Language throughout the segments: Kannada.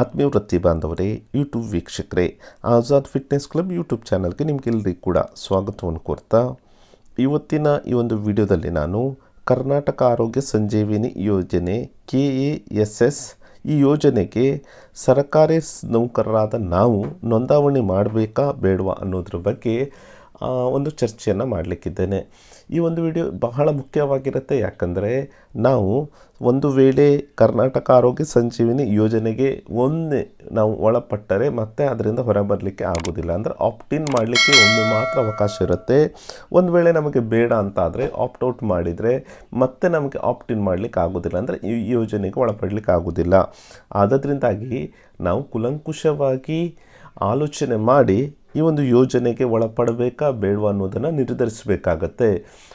ಆತ್ಮೀಯ ವೃತ್ತಿ ಬಾಂಧವರೇ ಯೂಟ್ಯೂಬ್ ವೀಕ್ಷಕರೇ, ಆಜಾದ್ ಫಿಟ್ನೆಸ್ ಕ್ಲಬ್ ಯೂಟ್ಯೂಬ್ ಚಾನಲ್ಗೆ ನಿಮಗೆಲ್ಲರಿಗೂ ಕೂಡ ಸ್ವಾಗತವನ್ನು ಕೋರ್ತಾ, ಇವತ್ತಿನ ಈ ಒಂದು ವಿಡಿಯೋದಲ್ಲಿ ನಾನು ಕರ್ನಾಟಕ ಆರೋಗ್ಯ ಸಂಜೀವಿನಿ ಯೋಜನೆ ಕೆ ಎ ಎಸ್ ಎಸ್ ಈ ಯೋಜನೆಗೆ ಸರ್ಕಾರಿ ನೌಕರರಾದ ನಾವು ನೋಂದಾವಣೆ ಮಾಡಬೇಕಾ ಬೇಡವಾ ಅನ್ನೋದ್ರ ಬಗ್ಗೆ ಒಂದು ಚರ್ಚೆಯನ್ನು ಮಾಡಲಿಕ್ಕಿದ್ದೇನೆ. ಈ ಒಂದು ವಿಡಿಯೋ ಬಹಳ ಮುಖ್ಯವಾಗಿರುತ್ತೆ. ಯಾಕಂದರೆ ನಾವು ಒಂದು ವೇಳೆ ಕರ್ನಾಟಕ ಆರೋಗ್ಯ ಸಂಜೀವಿನಿ ಯೋಜನೆಗೆ ಒಮ್ಮೆ ನಾವು ಒಳಪಟ್ಟರೆ ಮತ್ತೆ ಅದರಿಂದ ಹೊರಬರಲಿಕ್ಕೆ ಆಗೋದಿಲ್ಲ. ಅಂದರೆ ಆಪ್ಟಿನ್ ಮಾಡಲಿಕ್ಕೆ ಒಮ್ಮೆ ಮಾತ್ರ ಅವಕಾಶ ಇರುತ್ತೆ. ಒಂದು ವೇಳೆ ನಮಗೆ ಬೇಡ ಅಂತ ಆದರೆ ಔಟ್ ಮಾಡಿದರೆ ಮತ್ತೆ ನಮಗೆ ಆಪ್ಟಿನ್ ಮಾಡಲಿಕ್ಕೆ ಆಗೋದಿಲ್ಲ. ಅಂದರೆ ಈ ಯೋಜನೆಗೆ ಒಳಪಡಲಿಕ್ಕೆ ಆಗೋದಿಲ್ಲ. ಆದ್ದರಿಂದಾಗಿ ನಾವು ಕುಲಂಕುಷವಾಗಿ ಆಲೋಚನೆ ಮಾಡಿ ಈ ಒಂದು ಯೋಜನೆಗೆ ಒಳಪಡಬೇಕಾ ಬೇಡವಾ ಅನ್ನೋದನ್ನು ನಿರ್ಧರಿಸಬೇಕಾಗತ್ತೆ.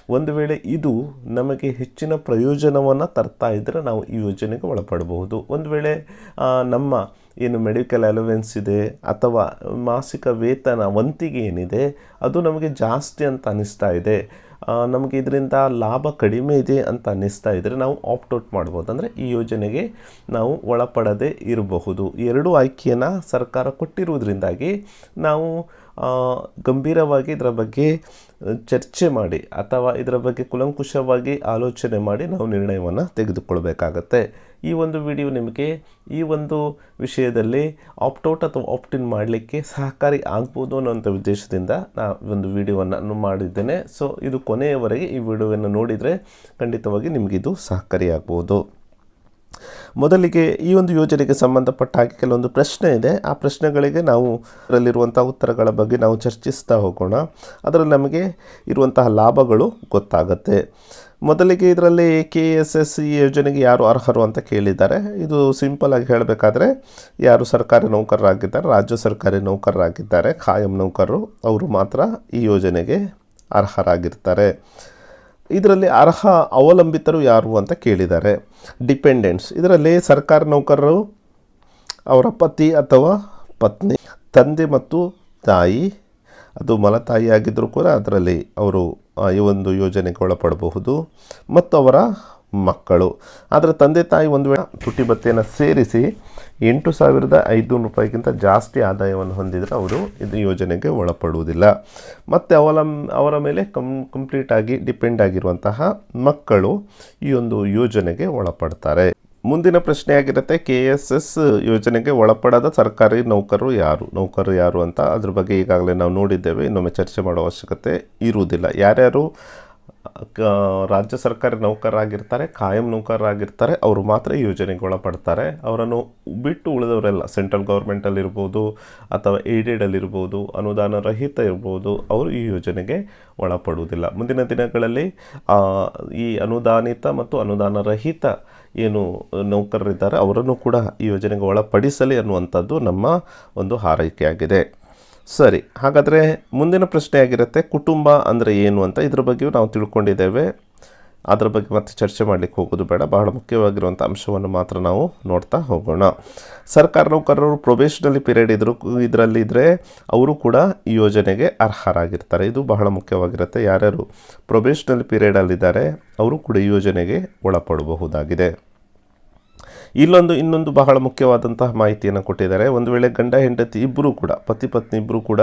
ಒಂದು ವೇಳೆ ಇದು ನಮಗೆ ಹೆಚ್ಚಿನ ಪ್ರಯೋಜನವನ್ನು ತರ್ತಾ ಇದ್ದರೆ ನಾವು ಈ ಯೋಜನೆಗೆ ಒಳಪಡಬಹುದು. ಒಂದು ವೇಳೆ ನಮ್ಮ ಏನು ಮೆಡಿಕಲ್ ಅಲವೆನ್ಸ್ ಇದೆ ಅಥವಾ ಮಾಸಿಕ ವೇತನ, ವಂತಿಗೆ ಏನಿದೆ, ಅದು ನಮಗೆ ಜಾಸ್ತಿ ಅಂತ ಅನ್ನಿಸ್ತಾ ಇದೆ. ನಮಗೆ ಇದರಿಂದ ಲಾಭ ಕಡಿಮೆ ಇದೆ ಅಂತ ಅನ್ನಿಸ್ತಾ ಇದ್ದರೆ ನಾವು ಆಪ್ಟೌಟ್ ಮಾಡ್ಬೋದು. ಅಂದರೆ ಈ ಯೋಜನೆಗೆ ನಾವು ಒಳಪಡದೇ ಇರಬಹುದು. ಎರಡೂ ಆಯ್ಕೆಯನ್ನು ಸರ್ಕಾರ ಕೊಟ್ಟಿರುವುದರಿಂದಾಗಿ ನಾವು ಗಂಭೀರವಾಗಿ ಇದರ ಬಗ್ಗೆ ಚರ್ಚೆ ಮಾಡಿ ಅಥವಾ ಇದರ ಬಗ್ಗೆ ಕುಲಂಕುಷವಾಗಿ ಆಲೋಚನೆ ಮಾಡಿ ನಾವು ನಿರ್ಣಯವನ್ನು ತೆಗೆದುಕೊಳ್ಬೇಕಾಗತ್ತೆ. ಈ ಒಂದು ವಿಡಿಯೋ ನಿಮಗೆ ಈ ಒಂದು ವಿಷಯದಲ್ಲಿ ಆಪ್ಟೌಟ್ ಅಥವಾ ಆಪ್ಟಿನ್ ಮಾಡಲಿಕ್ಕೆ ಸಹಕಾರಿ ಆಗ್ಬೋದು ಅನ್ನೋಂಥ ಉದ್ದೇಶದಿಂದ ನಾ ಒಂದು ವಿಡಿಯೋವನ್ನು ಮಾಡಿದ್ದೇನೆ. ಸೊ ಇದು ಕೊನೆಯವರೆಗೆ ಈ ವಿಡಿಯೋವನ್ನು ನೋಡಿದರೆ ಖಂಡಿತವಾಗಿ ನಿಮಗಿದು ಸಹಕಾರಿಯಾಗ್ಬೋದು ಮೊದಲಿಗೆ ಈ ಒಂದು ಯೋಜನೆಗೆ ಸಂಬಂಧಪಟ್ಟ ಹಾಗೆ ಕೆಲವೊಂದು ಪ್ರಶ್ನೆ ಇದೆ. ಆ ಪ್ರಶ್ನೆಗಳಿಗೆ ನಾವು ಅದರಲ್ಲಿರುವಂಥ ಉತ್ತರಗಳ ಬಗ್ಗೆ ನಾವು ಚರ್ಚಿಸ್ತಾ ಹೋಗೋಣ. ಅದರಲ್ಲಿ ನಮಗೆ ಇರುವಂತಹ ಲಾಭಗಳು ಗೊತ್ತಾಗುತ್ತೆ. ಮೊದಲಿಗೆ ಇದರಲ್ಲಿ ಕೆ ಎಸ್ ಎಸ್ ಈ ಯೋಜನೆಗೆ ಯಾರು ಅರ್ಹರು ಅಂತ ಕೇಳಿದ್ದಾರೆ. ಇದು ಸಿಂಪಲ್ ಆಗಿ ಹೇಳಬೇಕಾದ್ರೆ, ಯಾರು ಸರ್ಕಾರಿ ನೌಕರರಾಗಿದ್ದಾರೆ, ರಾಜ್ಯ ಸರ್ಕಾರಿ ನೌಕರರಾಗಿದ್ದಾರೆ ಖಾಯಂ ನೌಕರರು, ಅವರು ಮಾತ್ರ ಈ ಯೋಜನೆಗೆ ಅರ್ಹರಾಗಿರ್ತಾರೆ. ಇದರಲ್ಲಿ ಅರ್ಹ ಅವಲಂಬಿತರು ಯಾರು ಅಂತ ಕೇಳಿದ್ದಾರೆ. ಡಿಪೆಂಡೆಂಟ್ಸ್ ಇದರಲ್ಲಿ ಸರ್ಕಾರಿ ನೌಕರರು, ಅವರ ಪತಿ ಅಥವಾ ಪತ್ನಿ, ತಂದೆ ಮತ್ತು ತಾಯಿ, ಅದು ಮಲತಾಯಿ ಆಗಿದ್ದರೂ ಕೂಡ ಅದರಲ್ಲಿ ಅವರು ಈ ಒಂದು ಯೋಜನೆಗೆ ಒಳಪಡಬಹುದು. ಮತ್ತು ಅವರ ಮಕ್ಕಳು. ಆದರೆ ತಂದೆ ತಾಯಿ ಒಂದು ವೇಳೆ ತುಟಿ ಭತ್ತೆಯನ್ನು ಸೇರಿಸಿ ಎಂಟು ಸಾವಿರದ ಐದುನೂರು ರೂಪಾಯಿಗಿಂತ ಜಾಸ್ತಿ ಆದಾಯವನ್ನು ಹೊಂದಿದರೆ ಅವರು ಇದು ಯೋಜನೆಗೆ ಒಳಪಡುವುದಿಲ್ಲ. ಮತ್ತು ಅವಲಂ, ಅವರ ಮೇಲೆ ಕಂ ಕಂಪ್ಲೀಟಾಗಿ ಡಿಪೆಂಡ್ ಆಗಿರುವಂತಹ ಮಕ್ಕಳು ಈ ಒಂದು ಯೋಜನೆಗೆ ಒಳಪಡ್ತಾರೆ. ಮುಂದಿನ ಪ್ರಶ್ನೆ ಆಗಿರುತ್ತೆ ಕೆ ಎಸ್ ಎಸ್ ಯೋಜನೆಗೆ ಒಳಪಡದ ಸರ್ಕಾರಿ ನೌಕರರು ಯಾರು? ನೌಕರರು ಯಾರು ಅಂತ ಅದ್ರ ಬಗ್ಗೆ ಈಗಾಗಲೇ ನಾವು ನೋಡಿದ್ದೇವೆ. ಇನ್ನೊಮ್ಮೆ ಚರ್ಚೆ ಮಾಡೋ ಅವಶ್ಯಕತೆ ಇರುವುದಿಲ್ಲ. ಯಾರ್ಯಾರು ರಾಜ್ಯ ಸರ್ಕಾರಿ ನೌಕರರಾಗಿರ್ತಾರೆ, ಕಾಯಂ ನೌಕರರಾಗಿರ್ತಾರೆ, ಅವರು ಮಾತ್ರ ಯೋಜನೆಗೆ ಒಳಪಡ್ತಾರೆ. ಅವರನ್ನು ಬಿಟ್ಟು ಉಳಿದವರೆಲ್ಲ ಸೆಂಟ್ರಲ್ ಗೌರ್ಮೆಂಟಲ್ಲಿರ್ಬೋದು ಅಥವಾ ಏಡೆಡಲ್ಲಿರ್ಬೋದು ಅನುದಾನ ರಹಿತ ಇರ್ಬೋದು, ಅವರು ಈ ಯೋಜನೆಗೆ ಒಳಪಡುವುದಿಲ್ಲ. ಮುಂದಿನ ದಿನಗಳಲ್ಲಿ ಈ ಅನುದಾನಿತ ಮತ್ತು ಅನುದಾನ ರಹಿತ ಏನು ನೌಕರರಿದ್ದಾರೆ, ಅವರನ್ನು ಕೂಡ ಈ ಯೋಜನೆಗೆ ಒಳಪಡಿಸಲಿ ಅನ್ನುವಂಥದ್ದು ನಮ್ಮ ಒಂದು ಹಾರೈಕೆಯಾಗಿದೆ. ಸರಿ, ಹಾಗಾದರೆ ಮುಂದಿನ ಪ್ರಶ್ನೆ ಆಗಿರುತ್ತೆ, ಕುಟುಂಬ ಅಂದರೆ ಏನು ಅಂತ. ಇದ್ರ ಬಗ್ಗೆಯೂ ನಾವು ತಿಳ್ಕೊಂಡಿದ್ದೇವೆ. ಅದರ ಬಗ್ಗೆ ಮತ್ತೆ ಚರ್ಚೆ ಮಾಡಲಿಕ್ಕೆ ಹೋಗೋದು ಬೇಡ. ಬಹಳ ಮುಖ್ಯವಾಗಿರುವಂಥ ಅಂಶವನ್ನು ಮಾತ್ರ ನಾವು ನೋಡ್ತಾ ಹೋಗೋಣ. ಸರ್ಕಾರ ನೌಕರರು ಪ್ರೊಬೇಷನಲಿ ಪೀರಿಯಡ್ ಇದ್ರು ಇದರಲ್ಲಿ ಇದ್ದರೆ ಅವರು ಕೂಡ ಈ ಯೋಜನೆಗೆ ಅರ್ಹರಾಗಿರ್ತಾರೆ. ಇದು ಬಹಳ ಮುಖ್ಯವಾಗಿರುತ್ತೆ. ಯಾರ್ಯಾರು ಪ್ರೊಬೇಷನಲ್ ಪೀರಿಯಡಲ್ಲಿದ್ದಾರೆ, ಅವರು ಕೂಡ ಈ ಯೋಜನೆಗೆ ಒಳಪಡಬಹುದಾಗಿದೆ. ಇಲ್ಲೊಂದು ಇನ್ನೊಂದು ಬಹಳ ಮುಖ್ಯವಾದಂತಹ ಮಾಹಿತಿಯನ್ನು ಕೊಟ್ಟಿದ್ದಾರೆ. ಒಂದು ವೇಳೆ ಗಂಡ ಹೆಂಡತಿ ಇಬ್ಬರೂ ಕೂಡ, ಪತಿ ಪತ್ನಿ ಇಬ್ಬರೂ ಕೂಡ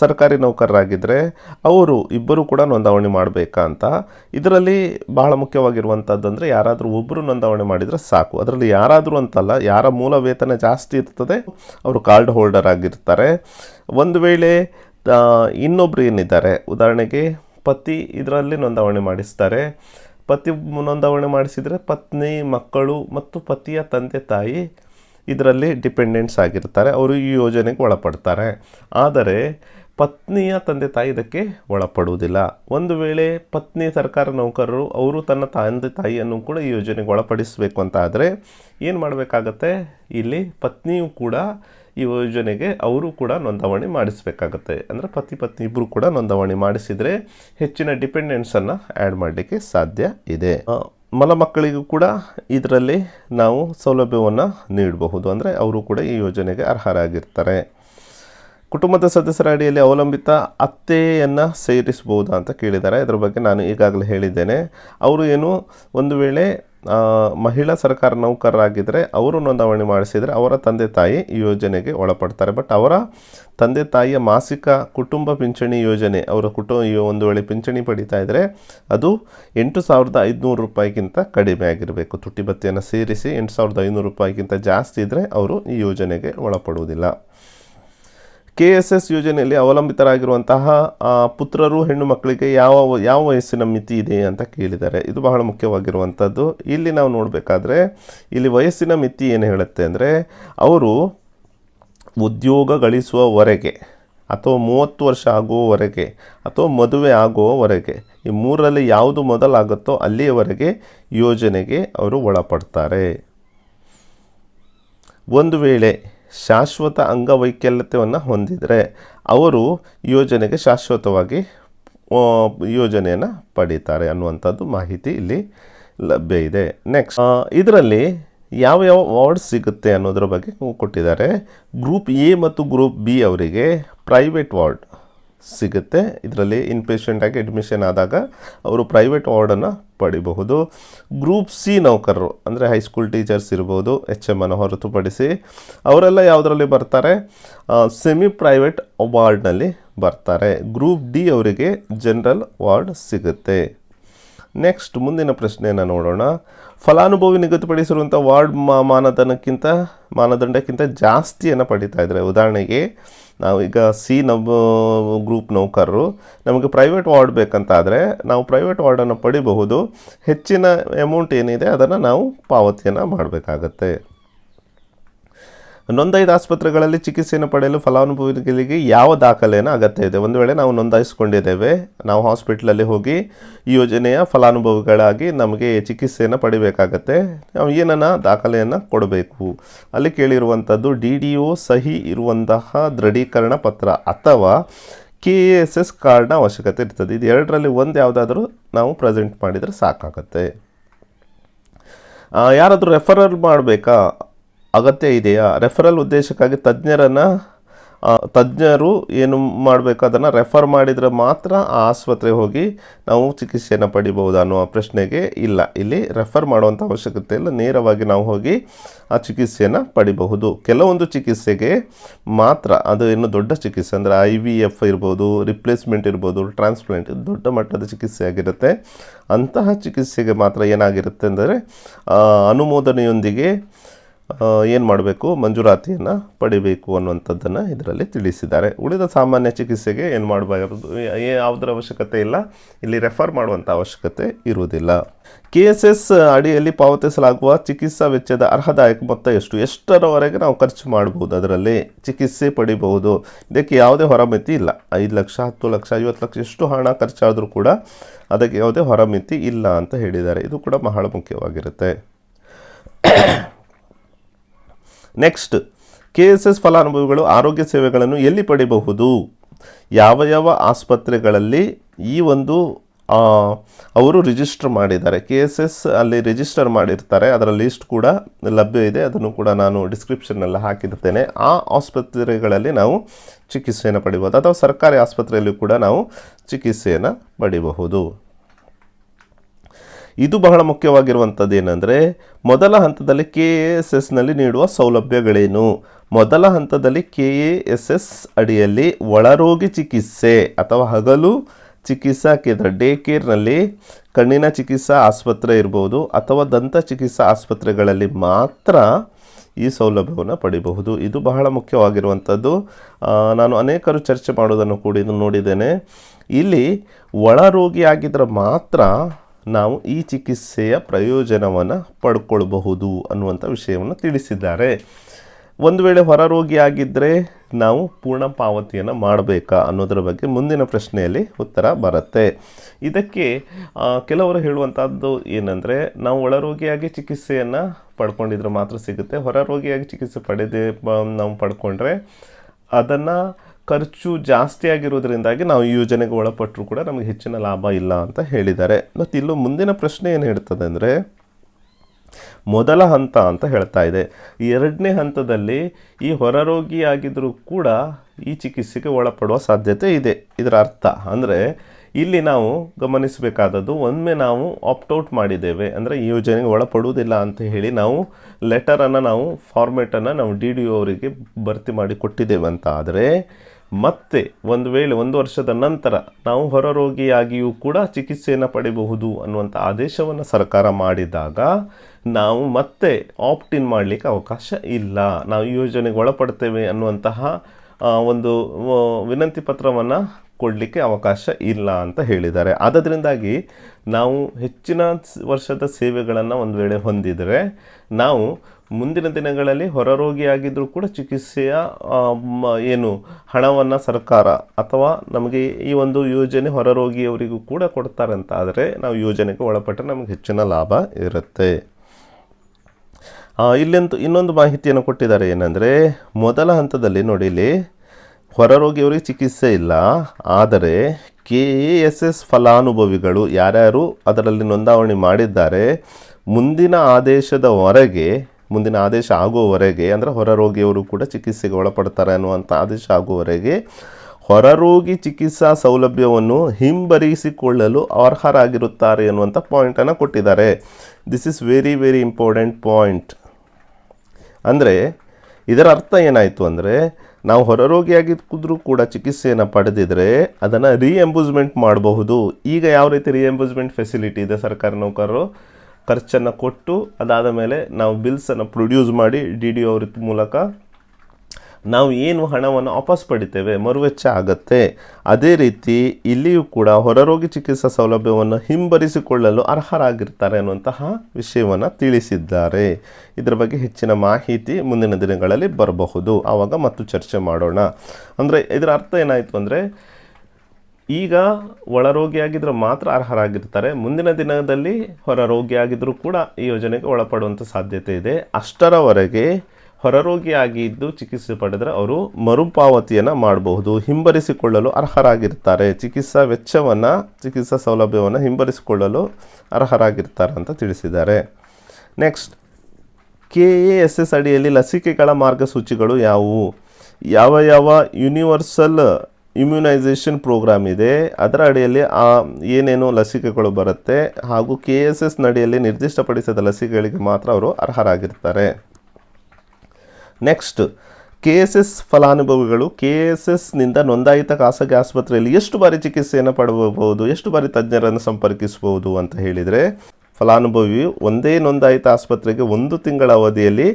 ಸರ್ಕಾರಿ ನೌಕರರಾಗಿದ್ದರೆ ಅವರು ಇಬ್ಬರೂ ಕೂಡ ನೋಂದಾವಣಿ ಮಾಡಬೇಕಾ ಅಂತ. ಇದರಲ್ಲಿ ಬಹಳ ಮುಖ್ಯವಾಗಿರುವಂಥದ್ದು ಅಂದರೆ ಯಾರಾದರೂ ಒಬ್ಬರು ನೋಂದಾವಣೆ ಮಾಡಿದರೆ ಸಾಕು. ಅದರಲ್ಲಿ ಯಾರಾದರೂ ಅಂತಲ್ಲ, ಯಾರ ಮೂಲ ವೇತನ ಜಾಸ್ತಿ ಇರ್ತದೆ, ಅವರು ಕಾರ್ಡ್ ಹೋಲ್ಡರ್ ಆಗಿರ್ತಾರೆ. ಒಂದು ವೇಳೆ ಇನ್ನೊಬ್ಬರು ಏನಿದ್ದಾರೆ, ಉದಾಹರಣೆಗೆ ಪತಿ ಇದರಲ್ಲಿ ನೋಂದಾವಣೆ ಮಾಡಿಸ್ತಾರೆ. ಪತಿ ನೋಂದಾವಣೆ ಮಾಡಿಸಿದರೆ ಪತ್ನಿ, ಮಕ್ಕಳು ಮತ್ತು ಪತಿಯ ತಂದೆ, ತಾಯಿ ಇದರಲ್ಲಿ ಡಿಪೆಂಡೆಂಟ್ಸ್ ಆಗಿರ್ತಾರೆ. ಅವರು ಈ ಯೋಜನೆಗೆ ಒಳಪಡ್ತಾರೆ. ಆದರೆ ಪತ್ನಿಯ ತಂದೆ, ತಾಯಿ ಇದಕ್ಕೆ ಒಳಪಡುವುದಿಲ್ಲ. ಒಂದು ವೇಳೆ ಪತ್ನಿ ಸರ್ಕಾರ ನೌಕರರು, ಅವರು ತನ್ನ ತಂದೆ, ತಾಯಿಯನ್ನು ಕೂಡ ಈ ಯೋಜನೆಗೆ ಒಳಪಡಿಸಬೇಕು ಅಂತ ಆದರೆ ಏನು ಮಾಡಬೇಕಾಗತ್ತೆ? ಇಲ್ಲಿ ಪತ್ನಿಯು ಕೂಡ ಈ ಯೋಜನೆಗೆ ಅವರು ಕೂಡ ನೋಂದಣಿ ಮಾಡಿಸಬೇಕಾಗತ್ತೆ. ಅಂದರೆ ಪತಿ ಪತ್ನಿ ಇಬ್ಬರು ಕೂಡ ನೋಂದಣಿ ಮಾಡಿಸಿದರೆ ಹೆಚ್ಚಿನ ಡಿಪೆಂಡೆನ್ಸನ್ನು ಆ್ಯಡ್ ಮಾಡಲಿಕ್ಕೆ ಸಾಧ್ಯ ಇದೆ. ಮಲಮಕ್ಕಳಿಗೂ ಕೂಡ ಇದರಲ್ಲಿ ನಾವು ಸೌಲಭ್ಯವನ್ನು ನೀಡಬಹುದು. ಅಂದರೆ ಅವರು ಕೂಡ ಈ ಯೋಜನೆಗೆ ಅರ್ಹರಾಗಿರ್ತಾರೆ. ಕುಟುಂಬದ ಸದಸ್ಯರ ಅಡಿಯಲ್ಲಿ ಅವಲಂಬಿತ ಅತ್ತೆಯನ್ನು ಸೇರಿಸಬಹುದಾ ಅಂತ ಕೇಳಿದ್ದಾರೆ. ಇದರ ಬಗ್ಗೆ ನಾನು ಈಗಾಗಲೇ ಹೇಳಿದ್ದೇನೆ. ಅವರು ಏನು ಒಂದು ವೇಳೆ ಮಹಿಳಾ ಸರ್ಕಾರ ನೌಕರರಾಗಿದ್ದರೆ ಅವರು ನೋಂದಣಿ ಮಾಡಿಸಿದರೆ ಅವರ ತಂದೆ ತಾಯಿ ಈ ಯೋಜನೆಗೆ ಒಳಪಡ್ತಾರೆ. ಬಟ್ ಅವರ ತಂದೆ ತಾಯಿಯ ಮಾಸಿಕ ಕುಟುಂಬ ಪಿಂಚಣಿ ಯೋಜನೆ, ಅವರ ಕುಟುಂಬ ಒಂದು ವೇಳೆ ಪಿಂಚಣಿ ಪಡಿತಾ ಇದ್ದರೆ ಅದು ಎಂಟು ಸಾವಿರದ ಐದುನೂರು ರೂಪಾಯಿಗಿಂತ ಕಡಿಮೆ ಆಗಿರಬೇಕು. ತುಟ್ಟಿ ಭತ್ತೆಯನ್ನು ಸೇರಿಸಿ ಎಂಟು ಸಾವಿರದ ಐನೂರು ರೂಪಾಯಿಗಿಂತ ಜಾಸ್ತಿ ಇದ್ದರೆ ಅವರು ಈ ಯೋಜನೆಗೆ ಒಳಪಡುವುದಿಲ್ಲ. ಕೆ ಎಸ್ ಎಸ್ ಯೋಜನೆಯಲ್ಲಿ ಅವಲಂಬಿತರಾಗಿರುವಂತಹ ಪುತ್ರರು, ಹೆಣ್ಣು ಮಕ್ಕಳಿಗೆ ಯಾವ ಯಾವ ವಯಸ್ಸಿನ ಮಿತಿ ಇದೆ ಅಂತ ಕೇಳಿದ್ದಾರೆ. ಇದು ಬಹಳ ಮುಖ್ಯವಾಗಿರುವಂಥದ್ದು. ಇಲ್ಲಿ ನಾವು ನೋಡಬೇಕಾದ್ರೆ, ಇಲ್ಲಿ ವಯಸ್ಸಿನ ಮಿತಿ ಏನು ಹೇಳುತ್ತೆ ಅಂದರೆ, ಅವರು ಉದ್ಯೋಗ ಗಳಿಸುವವರೆಗೆ ಅಥವಾ ಮೂವತ್ತು ವರ್ಷ ಆಗುವವರೆಗೆ ಅಥವಾ ಮದುವೆ ಆಗುವವರೆಗೆ, ಈ ಮೂರರಲ್ಲಿ ಯಾವುದು ಮೊದಲಾಗುತ್ತೋ ಅಲ್ಲಿಯವರೆಗೆ ಯೋಜನೆಗೆ ಅವರು ಒಳಪಡ್ತಾರೆ. ಒಂದು ವೇಳೆ ಶಾಶ್ವತ ಅಂಗವೈಕಲ್ಯತೆಯನ್ನು ಹೊಂದಿದರೆ ಅವರು ಯೋಜನೆಗೆ ಶಾಶ್ವತವಾಗಿ ಯೋಜನೆಯನ್ನು ಪಡೀತಾರೆ ಅನ್ನುವಂಥದ್ದು ಮಾಹಿತಿ ಇಲ್ಲಿ ಲಭ್ಯ ಇದೆ. ನೆಕ್ಸ್ಟ್ ಇದರಲ್ಲಿ ಯಾವ ಯಾವ ವಾರ್ಡ್ ಸಿಗುತ್ತೆ ಅನ್ನೋದ್ರ ಬಗ್ಗೆ ಕೊಟ್ಟಿದ್ದಾರೆ. ಗ್ರೂಪ್ ಎ ಮತ್ತು ಗ್ರೂಪ್ ಬಿ ಅವರಿಗೆ ಪ್ರೈವೇಟ್ ವಾರ್ಡ್ ಸಿಗುತ್ತೆ. ಇದರಲ್ಲಿ ಇನ್ಪೇಷೆಂಟಾಗಿ ಅಡ್ಮಿಷನ್ ಆದಾಗ ಅವರು ಪ್ರೈವೇಟ್ ವಾರ್ಡನ್ನು ಪಡಿಬಹುದು. ಗ್ರೂಪ್ ಸಿ ನೌಕರರು, ಅಂದರೆ ಹೈಸ್ಕೂಲ್ ಟೀಚರ್ಸ್ ಇರ್ಬೋದು ಎಚ್ ಎಂ ಅನ್ನು ಹೊರತುಪಡಿಸಿ ಅವರೆಲ್ಲ ಯಾವುದರಲ್ಲಿ ಬರ್ತಾರೆ? ಸೆಮಿ ಪ್ರೈವೇಟ್ ವಾರ್ಡ್ನಲ್ಲಿ ಬರ್ತಾರೆ. ಗ್ರೂಪ್ ಡಿ ಅವರಿಗೆ ಜನರಲ್ ವಾರ್ಡ್ ಸಿಗುತ್ತೆ. ನೆಕ್ಸ್ಟ್ ಮುಂದಿನ ಪ್ರಶ್ನೆಯನ್ನು ನೋಡೋಣ. ಫಲಾನುಭವಿ ನಿಗದಿಪಡಿಸಿರುವಂಥ ವಾರ್ಡ್ ಮಾನದಂಡಕ್ಕಿಂತ ಮಾನದಂಡಕ್ಕಿಂತ ಜಾಸ್ತಿಯನ್ನು ಪಡಿತಾ ಇದ್ದಾರೆ. ಉದಾಹರಣೆಗೆ, ನಾವು ಈಗ ಸಿ ನಮ್ಮ ಗ್ರೂಪ್ ನೌಕರರು, ನಮಗೆ ಪ್ರೈವೇಟ್ ವಾರ್ಡ್ ಬೇಕಂತಾದರೆ, ನಾವು ಪ್ರೈವೇಟ್ ವಾರ್ಡನ್ನು ಪಡಿಬಹುದು. ಹೆಚ್ಚಿನ ಅಮೌಂಟ್ ಏನಿದೆ, ಅದನ್ನು ನಾವು ಪಾವತಿಯನ್ನು ಮಾಡಬೇಕಾಗತ್ತೆ. ನೋಂದಾಯಿತ ಆಸ್ಪತ್ರೆಗಳಲ್ಲಿ ಚಿಕಿತ್ಸೆಯನ್ನು ಪಡೆಯಲು ಫಲಾನುಭವಿಗಳಿಗೆ ಯಾವ ದಾಖಲೆಯನ್ನು ಅಗತ್ಯ ಇದೆ? ಒಂದು ವೇಳೆ ನಾವು ನೋಂದಾಯಿಸಿಕೊಂಡಿದ್ದೇವೆ, ನಾವು ಹಾಸ್ಪಿಟ್ಲಲ್ಲಿ ಹೋಗಿ ಈ ಯೋಜನೆಯ ಫಲಾನುಭವಿಗಳಾಗಿ ನಮಗೆ ಚಿಕಿತ್ಸೆಯನ್ನು ಪಡಿಬೇಕಾಗತ್ತೆ. ನಾವು ಏನನ್ನ ದಾಖಲೆಯನ್ನು ಕೊಡಬೇಕು? ಅಲ್ಲಿ ಕೇಳಿರುವಂಥದ್ದು ಡಿ ಡಿ ಒ ಸಹಿ ಇರುವಂತಹ ದೃಢೀಕರಣ ಪತ್ರ ಅಥವಾ ಕೆ ಎ ಎಸ್ ಎಸ್ ಕಾರ್ಡ್ನ ಅವಶ್ಯಕತೆ ಇರ್ತದೆ. ಇದು ಎರಡರಲ್ಲಿ ಒಂದು ಯಾವುದಾದ್ರೂ ನಾವು ಪ್ರೆಸೆಂಟ್ ಮಾಡಿದರೆ ಸಾಕಾಗತ್ತೆ. ಯಾರಾದರೂ ರೆಫರಲ್ ಮಾಡಬೇಕಾ? ಅಗತ್ಯ ಇದೆಯಾ? ರೆಫರಲ್ ಉದ್ದೇಶಕ್ಕಾಗಿ ತಜ್ಞರನ್ನು ತಜ್ಞರು ಏನು ಮಾಡಬೇಕು? ಅದನ್ನು ರೆಫರ್ ಮಾಡಿದರೆ ಮಾತ್ರ ಆ ಆಸ್ಪತ್ರೆಗೆ ಹೋಗಿ ನಾವು ಚಿಕಿತ್ಸೆಯನ್ನು ಪಡಿಬಹುದು ಅನ್ನುವ ಪ್ರಶ್ನೆಗೆ ಇಲ್ಲ. ಇಲ್ಲಿ ರೆಫರ್ ಮಾಡುವಂಥ ಅವಶ್ಯಕತೆ ಇಲ್ಲ. ನೇರವಾಗಿ ನಾವು ಹೋಗಿ ಆ ಚಿಕಿತ್ಸೆಯನ್ನು ಪಡಿಬಹುದು. ಕೆಲವೊಂದು ಚಿಕಿತ್ಸೆಗೆ ಮಾತ್ರ, ಅದು ಇನ್ನು ದೊಡ್ಡ ಚಿಕಿತ್ಸೆ ಅಂದರೆ ಐ ವಿ ಎಫ್ ಇರ್ಬೋದು ರಿಪ್ಲೇಸ್ಮೆಂಟ್ ಇರ್ಬೋದು ಟ್ರಾನ್ಸ್ಪ್ಲಾಂಟ್ ಇದು ದೊಡ್ಡ ಮಟ್ಟದ ಚಿಕಿತ್ಸೆ ಆಗಿರುತ್ತೆ. ಅಂತಹ ಚಿಕಿತ್ಸೆಗೆ ಮಾತ್ರ ಏನಾಗಿರುತ್ತೆ ಅಂದರೆ ಅನುಮೋದನೆಯೊಂದಿಗೆ ಏನು ಮಾಡಬೇಕು? ಮಂಜೂರಾತಿಯನ್ನು ಪಡಿಬೇಕು ಅನ್ನುವಂಥದ್ದನ್ನು ಇದರಲ್ಲಿ ತಿಳಿಸಿದ್ದಾರೆ. ಉಳಿದ ಸಾಮಾನ್ಯ ಚಿಕಿತ್ಸೆಗೆ ಏನು ಮಾಡಬಾರದು? ಯಾವುದರ ಅವಶ್ಯಕತೆ ಇಲ್ಲ. ಇಲ್ಲಿ ರೆಫರ್ ಮಾಡುವಂಥ ಅವಶ್ಯಕತೆ ಇರುವುದಿಲ್ಲ. ಕೆ ಎಸ್ ಎಸ್ ಅಡಿಯಲ್ಲಿ ಪಾವತಿಸಲಾಗುವ ಚಿಕಿತ್ಸಾ ವೆಚ್ಚದ ಅರ್ಹದಾಯಕ ಮೊತ್ತ ಎಷ್ಟು? ಎಷ್ಟರವರೆಗೆ ನಾವು ಖರ್ಚು ಮಾಡಬಹುದು ಅದರಲ್ಲಿ? ಚಿಕಿತ್ಸೆ ಪಡಿಬಹುದು. ಇದಕ್ಕೆ ಯಾವುದೇ ಹೊರಮಿತಿ ಇಲ್ಲ. ಐದು ಲಕ್ಷ, ಹತ್ತು ಲಕ್ಷ, ಐವತ್ತು ಲಕ್ಷ, ಎಷ್ಟು ಹಣ ಖರ್ಚಾದರೂ ಕೂಡ ಅದಕ್ಕೆ ಯಾವುದೇ ಹೊರಮಿತಿ ಇಲ್ಲ ಅಂತ ಹೇಳಿದ್ದಾರೆ. ಇದು ಕೂಡ ಬಹಳ ಮುಖ್ಯವಾಗಿರುತ್ತೆ. ನೆಕ್ಸ್ಟ್ ಕೆ ಎಸ್ ಎಸ್ ಫಲಾನುಭವಿಗಳು ಆರೋಗ್ಯ ಸೇವೆಗಳನ್ನು ಎಲ್ಲಿ ಪಡೆಯಬಹುದು? ಯಾವ ಯಾವ ಆಸ್ಪತ್ರೆಗಳಲ್ಲಿ ಈ ಒಂದು ಅವರು ರಿಜಿಸ್ಟರ್ ಮಾಡಿದ್ದಾರೆ? ಕೆ ಎಸ್ ಎಸ್ ಅಲ್ಲಿ ರಿಜಿಸ್ಟರ್ ಮಾಡಿರ್ತಾರೆ. ಅದರ ಲಿಸ್ಟ್ ಕೂಡ ಲಭ್ಯ ಇದೆ. ಅದನ್ನು ಕೂಡ ನಾನು ಡಿಸ್ಕ್ರಿಪ್ಷನ್ನೆಲ್ಲ ಹಾಕಿರ್ತೇನೆ ಆ ಆಸ್ಪತ್ರೆಗಳಲ್ಲಿ ನಾವು ಚಿಕಿತ್ಸೆಯನ್ನು ಪಡಿಬೋದು ಅಥವಾ ಸರ್ಕಾರಿ ಆಸ್ಪತ್ರೆಯಲ್ಲಿ ಕೂಡ ನಾವು ಚಿಕಿತ್ಸೆಯನ್ನು ಪಡಿಬಹುದು ಇದು ಬಹಳ ಮುಖ್ಯವಾಗಿರುವಂಥದ್ದು ಏನಂದರೆ ಮೊದಲ ಹಂತದಲ್ಲಿ ಕೆ ಎ ಎಸ್ ಎಸ್ನಲ್ಲಿ ನೀಡುವ ಸೌಲಭ್ಯಗಳೇನು? ಮೊದಲ ಹಂತದಲ್ಲಿ ಕೆ ಎ ಎಸ್ ಎಸ್ ಅಡಿಯಲ್ಲಿ ಒಳರೋಗಿ ಚಿಕಿತ್ಸೆ ಅಥವಾ ಹಗಲು ಚಿಕಿತ್ಸಾ ಕೇಂದ್ರ ಡೇ ಕೇರ್ನಲ್ಲಿ ಕಣ್ಣಿನ ಚಿಕಿತ್ಸಾ ಆಸ್ಪತ್ರೆ ಇರ್ಬೋದು ಅಥವಾ ದಂತ ಚಿಕಿತ್ಸಾ ಆಸ್ಪತ್ರೆಗಳಲ್ಲಿ ಮಾತ್ರ ಈ ಸೌಲಭ್ಯವನ್ನು ಪಡಿಬಹುದು. ಇದು ಬಹಳ ಮುಖ್ಯವಾಗಿರುವಂಥದ್ದು. ನಾನು ಅನೇಕರು ಚರ್ಚೆ ಮಾಡೋದನ್ನು ಕೂಡ ನೋಡಿದ್ದೇನೆ. ಇಲ್ಲಿ ಒಳರೋಗಿ ಆಗಿದ್ದರೆ ಮಾತ್ರ ನಾವು ಈ ಚಿಕಿತ್ಸೆಯ ಪ್ರಯೋಜನವನ್ನು ಪಡ್ಕೊಳ್ಬಹುದು ಅನ್ನುವಂಥ ವಿಷಯವನ್ನು ತಿಳಿಸಿದ್ದಾರೆ. ಒಂದು ವೇಳೆ ಹೊರರೋಗಿಯಾಗಿದ್ದರೆ ನಾವು ಪೂರ್ಣ ಪಾವತಿಯನ್ನು ಮಾಡಬೇಕಾ ಅನ್ನೋದರ ಬಗ್ಗೆ ಮುಂದಿನ ಪ್ರಶ್ನೆಯಲ್ಲಿ ಉತ್ತರ ಬರುತ್ತೆ. ಇದಕ್ಕೆ ಕೆಲವರು ಹೇಳುವಂಥದ್ದು ಏನಂದರೆ, ನಾವು ಒಳರೋಗಿಯಾಗಿ ಚಿಕಿತ್ಸೆಯನ್ನು ಪಡ್ಕೊಂಡಿದ್ರೆ ಮಾತ್ರ ಸಿಗುತ್ತೆ. ಹೊರರೋಗಿಯಾಗಿ ಚಿಕಿತ್ಸೆ ಪಡೆದೇ ನಾವು ಪಡ್ಕೊಂಡ್ರೆ ಅದನ್ನು ಖರ್ಚು ಜಾಸ್ತಿ ಆಗಿರೋದ್ರಿಂದಾಗಿ ನಾವು ಈ ಯೋಜನೆಗೆ ಒಳಪಟ್ಟರು ಕೂಡ ನಮಗೆ ಹೆಚ್ಚಿನ ಲಾಭ ಇಲ್ಲ ಅಂತ ಹೇಳಿದ್ದಾರೆ. ಮತ್ತು ಇಲ್ಲೂ ಮುಂದಿನ ಪ್ರಶ್ನೆ ಏನು ಹೇಳ್ತದೆ ಅಂದರೆ, ಮೊದಲ ಹಂತ ಅಂತ ಹೇಳ್ತಾ ಇದೆ. ಎರಡನೇ ಹಂತದಲ್ಲಿ ಈ ಹೊರರೋಗಿಯಾಗಿದ್ದರೂ ಕೂಡ ಈ ಚಿಕಿತ್ಸೆಗೆ ಒಳಪಡುವ ಸಾಧ್ಯತೆ ಇದೆ. ಇದರ ಅರ್ಥ ಅಂದರೆ, ಇಲ್ಲಿ ನಾವು ಗಮನಿಸಬೇಕಾದದ್ದು, ಒಮ್ಮೆ ನಾವು ಆಪ್ಟೌಟ್ ಮಾಡಿದ್ದೇವೆ ಅಂದರೆ ಈ ಯೋಜನೆಗೆ ಒಳಪಡುವುದಿಲ್ಲ ಅಂತ ಹೇಳಿ ನಾವು ಲೆಟರನ್ನು ನಾವು ಫಾರ್ಮೇಟನ್ನು ನಾವು ಡಿ ಡಿ ಅವರಿಗೆ ಭರ್ತಿ ಮಾಡಿ ಕೊಟ್ಟಿದ್ದೇವೆ ಅಂತ ಆದರೆ ಮತ್ತೆ ಒಂದು ವೇಳೆ ಒಂದು ವರ್ಷದ ನಂತರ ನಾವು ಹೊರರೋಗಿಯಾಗಿಯೂ ಕೂಡ ಚಿಕಿತ್ಸೆಯನ್ನು ಪಡೆಯಬಹುದು ಅನ್ನುವಂಥ ಆದೇಶವನ್ನು ಸರ್ಕಾರ ಮಾಡಿದಾಗ ನಾವು ಮತ್ತೆ ಆಪ್ಟಿನ್ ಮಾಡಲಿಕ್ಕೆ ಅವಕಾಶ ಇಲ್ಲ. ನಾವು ಯೋಜನೆಗೆ ಒಳಪಡ್ತೇವೆ ಅನ್ನುವಂತಹ ಒಂದು ವಿನಂತಿ ಪತ್ರವನ್ನು ಕೊಡಲಿಕ್ಕೆ ಅವಕಾಶ ಇಲ್ಲ ಅಂತ ಹೇಳಿದ್ದಾರೆ. ಆದ್ದರಿಂದಾಗಿ ನಾವು ಹೆಚ್ಚಿನ ವರ್ಷದ ಸೇವೆಗಳನ್ನು ಒಂದು ವೇಳೆ ಹೊಂದಿದರೆ ನಾವು ಮುಂದಿನ ದಿನಗಳಲ್ಲಿ ಹೊರರೋಗಿಯಾಗಿದ್ದರೂ ಕೂಡ ಚಿಕಿತ್ಸೆಯ ಏನು ಹಣವನ್ನು ಸರ್ಕಾರ ಅಥವಾ ನಮಗೆ ಈ ಒಂದು ಯೋಜನೆ ಹೊರರೋಗಿಯವರಿಗೂ ಕೂಡ ಕೊಡ್ತಾರೆ ಅಂತ ಆದರೆ ನಾವು ಯೋಜನೆಗೆ ಒಳಪಟ್ಟರೆ ನಮಗೆ ಹೆಚ್ಚಿನ ಲಾಭ ಇರುತ್ತೆ. ಇಲ್ಲಿಂತ ಇನ್ನೊಂದು ಮಾಹಿತಿಯನ್ನು ಕೊಟ್ಟಿದ್ದಾರೆ ಏನಂದರೆ, ಮೊದಲ ಹಂತದಲ್ಲಿ ನೋಡಿಲಿ ಹೊರರೋಗಿಯವರಿಗೆ ಚಿಕಿತ್ಸೆ ಇಲ್ಲ, ಆದರೆ ಕೆ ಎ ಎಸ್ ಎಸ್ ಫಲಾನುಭವಿಗಳು ಯಾರ್ಯಾರು ಅದರಲ್ಲಿ ನೋಂದಾವಣಿ ಮಾಡಿದ್ದಾರೆ, ಮುಂದಿನ ಆದೇಶದವರೆಗೆ ಮುಂದಿನ ಆದೇಶ ಆಗುವವರೆಗೆ, ಅಂದರೆ ಹೊರರೋಗಿಯವರು ಕೂಡ ಚಿಕಿತ್ಸೆಗೆ ಒಳಪಡ್ತಾರೆ ಅನ್ನುವಂಥ ಆದೇಶ ಆಗುವವರೆಗೆ ಹೊರರೋಗಿ ಚಿಕಿತ್ಸಾ ಸೌಲಭ್ಯವನ್ನು ಹಿಂಬರಿಸಿಕೊಳ್ಳಲು ಅರ್ಹರಾಗಿರುತ್ತಾರೆ ಎನ್ನುವಂಥ ಪಾಯಿಂಟನ್ನು ಕೊಟ್ಟಿದ್ದಾರೆ. This is very very important point ಅಂದರೆ, ಇದರ ಅರ್ಥ ಏನಾಯಿತು ಅಂದರೆ, ನಾವು ಹೊರರೋಗಿಯಾಗಿದ್ದರೂ ಕೂಡ ಚಿಕಿತ್ಸೆಯನ್ನು ಪಡೆದಿದ್ರೆ ಅದನ್ನು ರೀಎಂಬೂಸ್ಮೆಂಟ್ ಮಾಡಬಹುದು. ಈಗ ಯಾವ ರೀತಿ ರೀಎಂಬೂಸ್ಮೆಂಟ್ ಫೆಸಿಲಿಟಿ ಇದೆ ಸರ್ಕಾರಿ ನೌಕರರು? ಖರ್ಚನ್ನು ಕೊಟ್ಟು ಅದಾದ ಮೇಲೆ ನಾವು ಬಿಲ್ಸನ್ನು ಪ್ರೊಡ್ಯೂಸ್ ಮಾಡಿ ಡಿ ಡಿ ಅವ್ರ ಮೂಲಕ ನಾವು ಏನು ಹಣವನ್ನು ವಾಪಸ್ ಪಡಿತೇವೆ, ಮರುವೆಚ್ಚ ಆಗತ್ತೆ. ಅದೇ ರೀತಿ ಇಲ್ಲಿಯೂ ಕೂಡ ಹೊರರೋಗಿ ಚಿಕಿತ್ಸಾ ಸೌಲಭ್ಯವನ್ನು ಹಿಂಬರಿಸಿಕೊಳ್ಳಲು ಅರ್ಹರಾಗಿರ್ತಾರೆ ಅನ್ನುವಂತಹ ವಿಷಯವನ್ನು ತಿಳಿಸಿದ್ದಾರೆ. ಇದರ ಬಗ್ಗೆ ಹೆಚ್ಚಿನ ಮಾಹಿತಿ ಮುಂದಿನ ದಿನಗಳಲ್ಲಿ ಬರಬಹುದು. ಆವಾಗ ಮತ್ತು ಚರ್ಚೆ ಮಾಡೋಣ. ಅಂದರೆ ಇದರ ಅರ್ಥ ಏನಾಯಿತು ಅಂದರೆ ಈಗ ಒಳರೋಗಿಯಾಗಿದ್ದರೆ ಮಾತ್ರ ಅರ್ಹರಾಗಿರ್ತಾರೆ. ಮುಂದಿನ ದಿನದಲ್ಲಿ ಹೊರರೋಗಿಯಾಗಿದ್ದರೂ ಕೂಡ ಈ ಯೋಜನೆಗೆ ಒಳಪಡುವಂಥ ಸಾಧ್ಯತೆ ಇದೆ. ಅಷ್ಟರವರೆಗೆ ಹೊರರೋಗಿಯಾಗಿದ್ದು ಚಿಕಿತ್ಸೆ ಪಡೆದರೆ ಅವರು ಮರುಪಾವತಿಯನ್ನು ಮಾಡಬಹುದು. ಹಿಂಬರಿಸಿಕೊಳ್ಳಲು ಅರ್ಹರಾಗಿರ್ತಾರೆ. ಚಿಕಿತ್ಸಾ ವೆಚ್ಚವನ್ನು, ಚಿಕಿತ್ಸಾ ಸೌಲಭ್ಯವನ್ನು ಹಿಂಬರಿಸಿಕೊಳ್ಳಲು ಅರ್ಹರಾಗಿರ್ತಾರೆ ಅಂತ ತಿಳಿಸಿದ್ದಾರೆ. Next K A S S ಅಡಿಯಲ್ಲಿ ಲಸಿಕೆಗಳ ಮಾರ್ಗಸೂಚಿಗಳು ಯಾವುವು? ಯಾವ ಯಾವ ಯೂನಿವರ್ಸಲ್ ಇಮ್ಯುನೈಸೇಷನ್ ಪ್ರೋಗ್ರಾಮ್ ಇದೆ. ಅದರ ಅಡಿಯಲ್ಲಿ, ಆ, ಏನೇನು ಲಸಿಕೆಗಳು ಬರುತ್ತೆ ಹಾಗೂ ಕೆ ಎಸ್ ಎಸ್ ನಡಿಯಲ್ಲಿ ನಿರ್ದಿಷ್ಟಪಡಿಸಿದ ಲಸಿಕೆಗಳಿಗೆ ಮಾತ್ರ ಅವರು ಅರ್ಹರಾಗಿರ್ತಾರೆ. ನೆಕ್ಸ್ಟ್ ಕೆ ಎಸ್ ಎಸ್ ಫಲಾನುಭವಿಗಳು ಕೆ ಎಸ್ ಎಸ್ನಿಂದ ನೋಂದಾಯಿತ ಖಾಸಗಿ ಆಸ್ಪತ್ರೆಯಲ್ಲಿ ಎಷ್ಟು ಬಾರಿ ಚಿಕಿತ್ಸೆಯನ್ನು ಪಡೆಯಬಹುದು, ಎಷ್ಟು ಬಾರಿ ತಜ್ಞರನ್ನು ಸಂಪರ್ಕಿಸಬಹುದು ಅಂತ ಹೇಳಿದರೆ ಫಲಾನುಭವಿಯು ಒಂದೇ ನೋಂದಾಯಿತ ಆಸ್ಪತ್ರೆಗೆ ಒಂದು ತಿಂಗಳ ಅವಧಿಯಲ್ಲಿ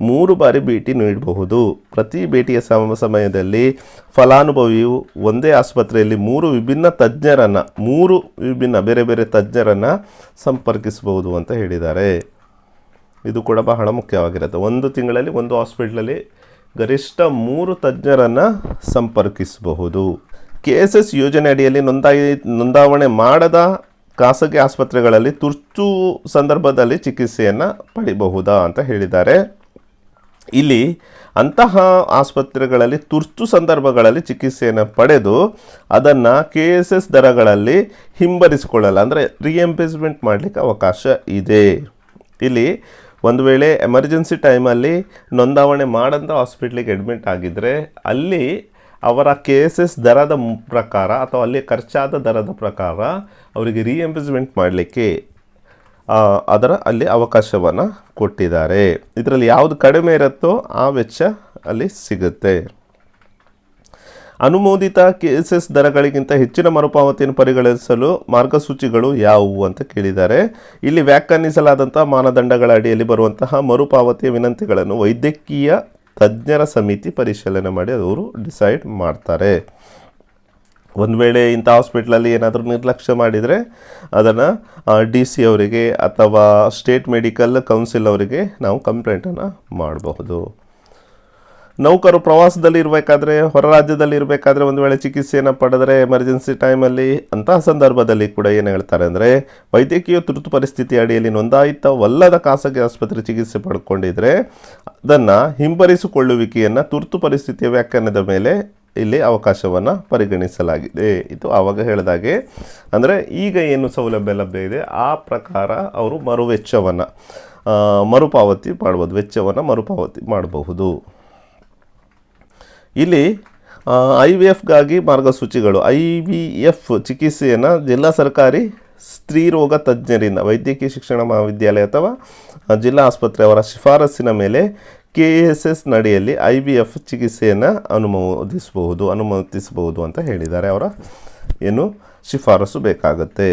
ಮೂರು ಬಾರಿ ಭೇಟಿ ನೀಡಬಹುದು. ಪ್ರತಿ ಭೇಟಿಯ ಸಮ, ಸಮಯದಲ್ಲಿ ಫಲಾನುಭವಿಯು ಒಂದೇ ಆಸ್ಪತ್ರೆಯಲ್ಲಿ ಮೂರು ವಿಭಿನ್ನ ತಜ್ಞರನ್ನು, ಮೂರು ವಿಭಿನ್ನ ಬೇರೆ ಬೇರೆ ತಜ್ಞರನ್ನು ಸಂಪರ್ಕಿಸಬಹುದು ಅಂತ ಹೇಳಿದ್ದಾರೆ. ಇದು ಕೂಡ ಬಹಳ ಮುಖ್ಯವಾಗಿರುತ್ತೆ. ಒಂದು ತಿಂಗಳಲ್ಲಿ ಒಂದು ಹಾಸ್ಪಿಟ್ಲಲ್ಲಿ ಗರಿಷ್ಠ ಮೂರು ತಜ್ಞರನ್ನು ಸಂಪರ್ಕಿಸಬಹುದು. ಕೆ ಎಸ್ ಎಸ್ ಯೋಜನೆ ಅಡಿಯಲ್ಲಿ ನೋಂದಾಯಿ, ನೋಂದಾವಣೆ ಮಾಡದ ಖಾಸಗಿ ಆಸ್ಪತ್ರೆಗಳಲ್ಲಿ ತುರ್ತು ಸಂದರ್ಭದಲ್ಲಿ ಚಿಕಿತ್ಸೆಯನ್ನು ಪಡಿಬಹುದಾ ಅಂತ ಹೇಳಿದ್ದಾರೆ. ಇಲ್ಲಿ ಅಂತಹ ಆಸ್ಪತ್ರೆಗಳಲ್ಲಿ ತುರ್ತು ಸಂದರ್ಭಗಳಲ್ಲಿ ಚಿಕಿತ್ಸೆಯನ್ನು ಪಡೆದು ಅದನ್ನು ಕೆ ಎಸ್ ಎಸ್ ದರಗಳಲ್ಲಿ ಹಿಂಬರಿಸಿಕೊಳ್ಳಲ್ಲ, ಅಂದರೆ ರಿಎಂಬೇಸ್ಮೆಂಟ್ ಮಾಡಲಿಕ್ಕೆ ಅವಕಾಶ ಇದೆ. ಇಲ್ಲಿ ಒಂದು ವೇಳೆ ಎಮರ್ಜೆನ್ಸಿ ಟೈಮಲ್ಲಿ ನೋಂದಾವಣೆ ಮಾಡಂಥ ಹಾಸ್ಪಿಟ್ಲಿಗೆ ಅಡ್ಮಿಟ್ ಆಗಿದ್ದರೆ ಅಲ್ಲಿ ಅವರ ಕೇಸಸ್ ದರದ ಪ್ರಕಾರ ಅಥವಾ ಅಲ್ಲಿ ಖರ್ಚಾದ ದರದ ಪ್ರಕಾರ ಅವರಿಗೆ ರಿಎಂಬರ್ಸ್ಮೆಂಟ್ ಮಾಡಲಿಕ್ಕೆ ಅದರ ಅಲ್ಲಿ ಅವಕಾಶವನ್ನು ಕೊಟ್ಟಿದ್ದಾರೆ. ಇದರಲ್ಲಿ ಯಾವುದು ಕಡಿಮೆ ಇರುತ್ತೋ ಆ ವೆಚ್ಚ ಅಲ್ಲಿ ಸಿಗುತ್ತೆ. ಅನುಮೋದಿತ ಕೆ ಎಸ್ ಎಸ್ ದರಗಳಿಗಿಂತ ಹೆಚ್ಚಿನ ಮರುಪಾವತಿಯನ್ನು ಪರಿಗಣಿಸಲು ಮಾರ್ಗಸೂಚಿಗಳು ಯಾವುವು ಅಂತ ಕೇಳಿದ್ದಾರೆ. ಇಲ್ಲಿ ವ್ಯಾಖ್ಯಾನಿಸಲಾದಂತಹ ಮಾನದಂಡಗಳ ಅಡಿಯಲ್ಲಿ ಬರುವಂತಹ ಮರುಪಾವತಿಯ ವಿನಂತಿಗಳನ್ನು ವೈದ್ಯಕೀಯ ತಜ್ಞರ ಸಮಿತಿ ಪರಿಶೀಲನೆ ಮಾಡಿ ಅವರು ಡಿಸೈಡ್ ಮಾಡ್ತಾರೆ. ಒಂದು ವೇಳೆ ಇಂಥ ಹಾಸ್ಪಿಟ್ಲಲ್ಲಿ ಏನಾದರೂ ನಿರ್ಲಕ್ಷ್ಯ ಮಾಡಿದರೆ ಅದನ್ನು ಡಿ ಸಿ ಅವರಿಗೆ ಅಥವಾ ಸ್ಟೇಟ್ ಮೆಡಿಕಲ್ ಕೌನ್ಸಿಲ್ ಅವರಿಗೆ ನಾವು ಕಂಪ್ಲೇಂಟನ್ನು ಮಾಡಬಹುದು. ನೌಕರು ಪ್ರವಾಸದಲ್ಲಿ ಇರಬೇಕಾದ್ರೆ ಹೊರ ರಾಜ್ಯದಲ್ಲಿ ಇರಬೇಕಾದ್ರೆ ಒಂದು ವೇಳೆ ಚಿಕಿತ್ಸೆಯನ್ನು ಪಡೆದರೆ ಎಮರ್ಜೆನ್ಸಿ ಟೈಮಲ್ಲಿ ಅಂತಹ ಸಂದರ್ಭದಲ್ಲಿ ಕೂಡ ಏನು ಹೇಳ್ತಾರೆ ಅಂದರೆ ವೈದ್ಯಕೀಯ ತುರ್ತು ಪರಿಸ್ಥಿತಿ ಅಡಿಯಲ್ಲಿ ನೋಂದಾಯಿತವಲ್ಲದ ಖಾಸಗಿ ಆಸ್ಪತ್ರೆ ಚಿಕಿತ್ಸೆ ಪಡ್ಕೊಂಡಿದ್ರೆ ಅದನ್ನು ಹಿಂಬರಿಸಿಕೊಳ್ಳುವಿಕೆಯನ್ನು ತುರ್ತು ಪರಿಸ್ಥಿತಿಯ ವ್ಯಾಖ್ಯಾನದ ಮೇಲೆ ಇಲ್ಲಿ ಅವಕಾಶವನ್ನು ಪರಿಗಣಿಸಲಾಗಿದೆ. ಇದು ಆವಾಗ ಹೇಳಿದಾಗೆ ಅಂದರೆ ಈಗ ಏನು ಸೌಲಭ್ಯ ಲಭ್ಯ ಇದೆ? ಆ ಪ್ರಕಾರ ಅವರು ಮರು ವೆಚ್ಚವನ್ನು ಮರುಪಾವತಿ ಮಾಡ್ಬೋದು, ವೆಚ್ಚವನ್ನು ಮರುಪಾವತಿ ಮಾಡಬಹುದು. ಇಲ್ಲಿ ಐ ವಿ ಎಫ್ಗಾಗಿ ಮಾರ್ಗಸೂಚಿಗಳು. ಐ ವಿ ಎಫ್ ಚಿಕಿತ್ಸೆಯನ್ನು ಜಿಲ್ಲಾ ಸರ್ಕಾರಿ ಸ್ತ್ರೀ ರೋಗ ತಜ್ಞರಿಂದ, ವೈದ್ಯಕೀಯ ಶಿಕ್ಷಣ ಮಹಾವಿದ್ಯಾಲಯ ಅಥವಾ ಜಿಲ್ಲಾ ಆಸ್ಪತ್ರೆ ಅವರ ಶಿಫಾರಸ್ಸಿನ ಮೇಲೆ ಕೆ ಎಸ್ ಎಸ್ ನಡಿಯಲ್ಲಿ ಐ ವಿ ಎಫ್ ಚಿಕಿತ್ಸೆಯನ್ನು ಅನುಮೋದಿಸಬಹುದು, ಅನುಮತಿಸಬಹುದು ಅಂತ ಹೇಳಿದ್ದಾರೆ. ಅವರ ಏನು ಶಿಫಾರಸು ಬೇಕಾಗುತ್ತೆ.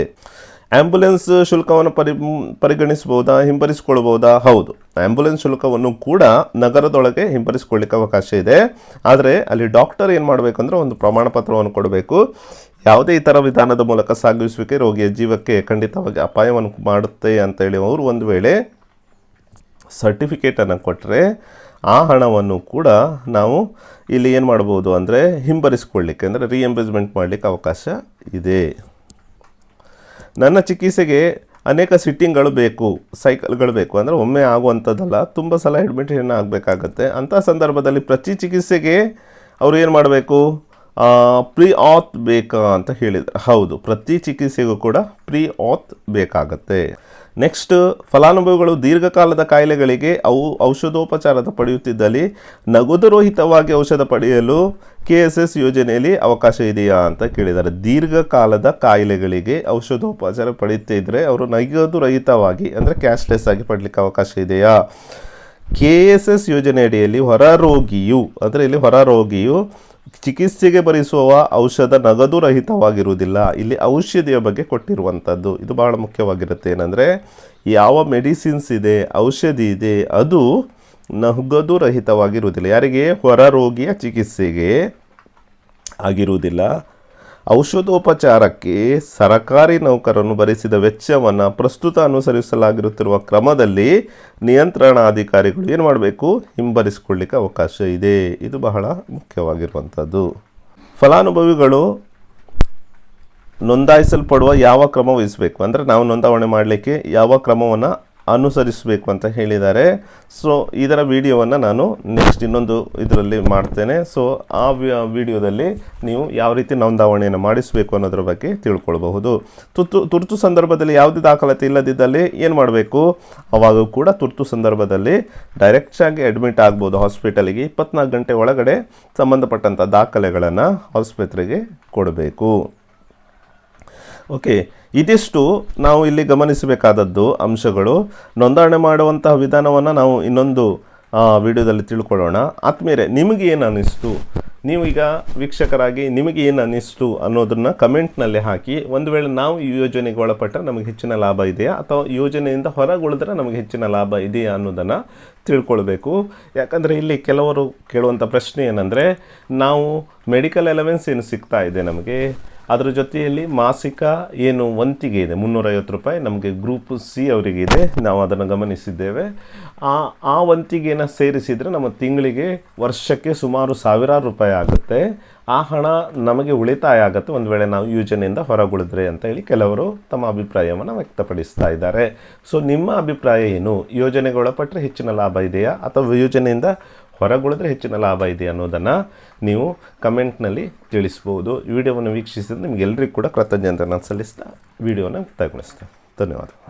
ಆ್ಯಂಬುಲೆನ್ಸ್ ಶುಲ್ಕವನ್ನು ಪರಿ ಪರಿಗಣಿಸ್ಬೋದಾ ಹಿಂಪರಿಸಿಕೊಳ್ಬಹುದಾ ಹೌದು. ಆ್ಯಂಬುಲೆನ್ಸ್ ಶುಲ್ಕವನ್ನು ಕೂಡ ನಗರದೊಳಗೆ ಹಿಂಪರಿಸಿಕೊಳ್ಳಿಕ್ಕೆ ಅವಕಾಶ ಇದೆ. ಆದರೆ ಅಲ್ಲಿ ಡಾಕ್ಟರ್ ಏನು ಮಾಡಬೇಕಂದ್ರೆ ಒಂದು ಪ್ರಮಾಣ ಪತ್ರವನ್ನು ಕೊಡಬೇಕು. ಯಾವುದೇ ಇತರ ವಿಧಾನದ ಮೂಲಕ ಸಾಗಿಸುವಿಕೆ ರೋಗಿಯ ಜೀವಕ್ಕೆ ಖಂಡಿತವಾಗಿ ಅಪಾಯವನ್ನು ಮಾಡುತ್ತೆ ಅಂತೇಳಿ ಅವರು ಒಂದು ವೇಳೆ ಸರ್ಟಿಫಿಕೇಟನ್ನು ಕೊಟ್ಟರೆ ಆ ಹಣವನ್ನು ಕೂಡ ನಾವು ಇಲ್ಲಿ ಏನು ಮಾಡ್ಬೋದು ಅಂದರೆ ಹಿಂಬರಿಸ್ಕೊಳ್ಳಿಕ್ಕೆ ಅಂದರೆ ರೀಎಂಬರ್ಸ್ಮೆಂಟ್ ಮಾಡಲಿಕ್ಕೆ ಅವಕಾಶ ಇದೆ. ನನ್ನ ಚಿಕಿತ್ಸೆಗೆ ಅನೇಕ ಸಿಟ್ಟಿಂಗ್ಗಳು ಬೇಕು, ಸೈಕಲ್ಗಳು ಬೇಕು ಅಂದರೆ ಒಮ್ಮೆ ಆಗುವಂಥದ್ದಲ್ಲ, ತುಂಬ ಸಲ ಅಡ್ಮಿಟೇಷನ್ ಆಗಬೇಕಾಗತ್ತೆ. ಅಂಥ ಸಂದರ್ಭದಲ್ಲಿ ಪ್ರತಿ ಚಿಕಿತ್ಸೆಗೆ ಅವರು ಏನು ಮಾಡಬೇಕು? ಪ್ರೀ ಆತ್ ಬೇಕಾ ಅಂತ ಹೇಳಿದರು. ಹೌದು, ಪ್ರತಿ ಚಿಕಿತ್ಸೆಗೂ ಕೂಡ ಪ್ರೀ ಆತ್ ಬೇಕಾಗತ್ತೆ. ನೆಕ್ಸ್ಟ್ ಫಲಾನುಭವಿಗಳು ದೀರ್ಘಕಾಲದ ಕಾಯಿಲೆಗಳಿಗೆ ಅವು ಔಷಧೋಪಚಾರದ ಪಡೆಯುತ್ತಿದ್ದಲ್ಲಿ ನಗದುರಹಿತವಾಗಿ ಔಷಧ ಪಡೆಯಲು ಕೆ ಎಸ್ ಎಸ್ ಯೋಜನೆಯಲ್ಲಿ ಅವಕಾಶ ಇದೆಯಾ ಅಂತ ಕೇಳಿದ್ದಾರೆ. ದೀರ್ಘಕಾಲದ ಕಾಯಿಲೆಗಳಿಗೆ ಔಷಧೋಪಚಾರ ಪಡೆಯುತ್ತಿದ್ದರೆ ಅವರು ನಗದು ರಹಿತವಾಗಿ ಅಂದರೆ ಕ್ಯಾಶ್ಲೆಸ್ ಆಗಿ ಪಡಲಿಕ್ಕೆ ಅವಕಾಶ ಇದೆಯಾ? ಕೆ ಎಸ್ ಎಸ್ ಯೋಜನೆ ಅಡಿಯಲ್ಲಿ ಹೊರ ರೋಗಿಯು ಅಂದರೆ ಇಲ್ಲಿ ಹೊರ ರೋಗಿಯು ಚಿಕಿತ್ಸೆಗೆ ಭರಿಸುವ ಔಷಧ ನಗದು ರಹಿತವಾಗಿರುವುದಿಲ್ಲ. ಇಲ್ಲಿ ಔಷಧಿಯ ಬಗ್ಗೆ ಕೊಟ್ಟಿರುವಂಥದ್ದು. ಇದು ಬಹಳ ಮುಖ್ಯವಾಗಿರುತ್ತೆ. ಏನಂದರೆ, ಯಾವ ಮೆಡಿಸಿನ್ಸ್ ಇದೆ, ಔಷಧಿ ಇದೆ, ಅದು ನಗದು ರಹಿತವಾಗಿರುವುದಿಲ್ಲ. ಯಾರಿಗೆ? ಹೊರ ರೋಗಿಯ ಚಿಕಿತ್ಸೆಗೆ ಆಗಿರುವುದಿಲ್ಲ. ಔಷಧೋಪಚಾರಕ್ಕೆ ಸರಕಾರಿ ನೌಕರನ್ನು ಭರಿಸಿದ ವೆಚ್ಚವನ್ನು ಪ್ರಸ್ತುತ ಅನುಸರಿಸಲಾಗಿರುತ್ತಿರುವ ಕ್ರಮದಲ್ಲಿ ನಿಯಂತ್ರಣಾಧಿಕಾರಿಗಳು ಏನು ಮಾಡಬೇಕು? ಹಿಂಬರಿಸಿಕೊಳ್ಳಿಕ್ಕೆ ಅವಕಾಶ ಇದೆ. ಇದು ಬಹಳ ಮುಖ್ಯವಾಗಿರುವಂಥದ್ದು. ಫಲಾನುಭವಿಗಳು ನೋಂದಾಯಿಸಲ್ಪಡುವ ಯಾವ ಕ್ರಮ ವಹಿಸಬೇಕು? ಅಂದರೆ ನಾವು ನೋಂದಾವಣೆ ಮಾಡಲಿಕ್ಕೆ ಯಾವ ಕ್ರಮವನ್ನು ಅನುಸರಿಸಬೇಕು ಅಂತ ಹೇಳಿದ್ದಾರೆ. ಸೊ ಇದರ ವಿಡಿಯೋವನ್ನು ನಾನು ನೆಕ್ಸ್ಟ್ ಇನ್ನೊಂದು ಇದರಲ್ಲಿ ಮಾಡ್ತೇನೆ. ಸೊ ಆ ವಿಡಿಯೋದಲ್ಲಿ ನೀವು ಯಾವ ರೀತಿ ನೋಂದಾವಣೆಯನ್ನು ಮಾಡಿಸಬೇಕು ಅನ್ನೋದ್ರ ಬಗ್ಗೆ ತಿಳ್ಕೊಳ್ಬಹುದು. ತುರ್ತು ತುರ್ತು ಸಂದರ್ಭದಲ್ಲಿ ಯಾವುದೇ ದಾಖಲಾತಿ ಇಲ್ಲದಿದ್ದಲ್ಲಿ ಏನು ಮಾಡಬೇಕು? ಅವಾಗ ಕೂಡ ತುರ್ತು ಸಂದರ್ಭದಲ್ಲಿ ಡೈರೆಕ್ಟಾಗಿ ಅಡ್ಮಿಟ್ ಆಗ್ಬೋದು ಹಾಸ್ಪಿಟಲಿಗೆ. ಇಪ್ಪತ್ನಾಲ್ಕು ಗಂಟೆ ಒಳಗಡೆ ಸಂಬಂಧಪಟ್ಟಂಥ ದಾಖಲೆಗಳನ್ನು ಆಸ್ಪತ್ರೆಗೆ ಕೊಡಬೇಕು. ಓಕೆ ಇದಿಷ್ಟು ನಾವು ಇಲ್ಲಿ ಗಮನಿಸಬೇಕಾದದ್ದು ಅಂಶಗಳು. ನೋಂದಣಿ ಮಾಡುವಂತಹ ವಿಧಾನವನ್ನು ನಾವು ಇನ್ನೊಂದು ವಿಡಿಯೋದಲ್ಲಿ ತಿಳ್ಕೊಳ್ಳೋಣ. ಆತ್ಮೀಯರೇ, ನಿಮಗೆ ಏನು ಅನ್ನಿಸ್ತು ನೀವು ಈಗ ವೀಕ್ಷಕರಾಗಿ ನಿಮಗೆ ಏನು ಅನ್ನಿಸ್ತು ಅನ್ನೋದನ್ನು ಕಮೆಂಟ್ನಲ್ಲಿ ಹಾಕಿ. ಒಂದು ವೇಳೆ ನಾವು ಈ ಯೋಜನೆಗೆ ಒಳಪಟ್ಟರೆ ನಮಗೆ ಹೆಚ್ಚಿನ ಲಾಭ ಇದೆಯಾ? ಅಥವಾ ಯೋಜನೆಯಿಂದ ಹೊರಗುಳಿದ್ರೆ ನಮಗೆ ಹೆಚ್ಚಿನ ಲಾಭ ಇದೆಯಾ ಅನ್ನೋದನ್ನು ತಿಳ್ಕೊಳ್ಬೇಕು. ಯಾಕಂದರೆ ಇಲ್ಲಿ ಕೆಲವರು ಕೇಳುವಂಥ ಪ್ರಶ್ನೆ ಏನಂದರೆ, ನಾವು ಮೆಡಿಕಲ್ ಅಲವೆನ್ಸ್ ಏನು ಸಿಗ್ತಾ ಇದೆ ನಮಗೆ? ಅದರ ಜೊತೆಯಲ್ಲಿ ಮಾಸಿಕ ಏನು ವಂತಿಗೆ ಇದೆ, ಮುನ್ನೂರೈವತ್ತು ರೂಪಾಯಿ ನಮಗೆ ಗ್ರೂಪ್ ಸಿ ಅವರಿಗೆ ಇದೆ, ನಾವು ಅದನ್ನು ಗಮನಿಸಿದ್ದೇವೆ. ಆ ಆ ವಂತಿಗೆನ ಸೇರಿಸಿದರೆ ನಮ್ಮ ತಿಂಗಳಿಗೆ ವರ್ಷಕ್ಕೆ ಸುಮಾರು ಸಾವಿರಾರು ರೂಪಾಯಿ ಆಗುತ್ತೆ. ಆ ಹಣ ನಮಗೆ ಉಳಿತಾಯ ಆಗುತ್ತೆ. ಒಂದು ವೇಳೆ ನಾವು ಯೋಜನೆಯಿಂದ ಹೊರಗುಳಿದ್ರೆ ಅಂತ ಹೇಳಿ ಕೆಲವರು ತಮ್ಮ ಅಭಿಪ್ರಾಯವನ್ನು ವ್ಯಕ್ತಪಡಿಸ್ತಾ ಇದ್ದಾರೆ. ಸೊ ನಿಮ್ಮ ಅಭಿಪ್ರಾಯ ಏನು? ಯೋಜನೆಗೆ ಒಳಪಟ್ಟರೆ ಹೆಚ್ಚಿನ ಲಾಭ ಇದೆಯಾ? ಅಥವಾ ಯೋಜನೆಯಿಂದ ಹೊರಗುಳಿದ್ರೆ ಹೆಚ್ಚಿನ ಲಾಭ ಇದೆ ಅನ್ನೋದನ್ನು ನೀವು ಕಮೆಂಟ್ನಲ್ಲಿ ತಿಳಿಸ್ಬೋದು. ವಿಡಿಯೋವನ್ನು ವೀಕ್ಷಿಸಿದ್ರೆ ನಿಮಗೆಲ್ಲರಿಗೂ ಕೂಡ ಕೃತಜ್ಞತೆಯನ್ನು ಸಲ್ಲಿಸ್ತಾ ವಿಡಿಯೋನ ಮುಕ್ತಾಯಗೊಳಿಸ್ತೇನೆ ಧನ್ಯವಾದಗಳು.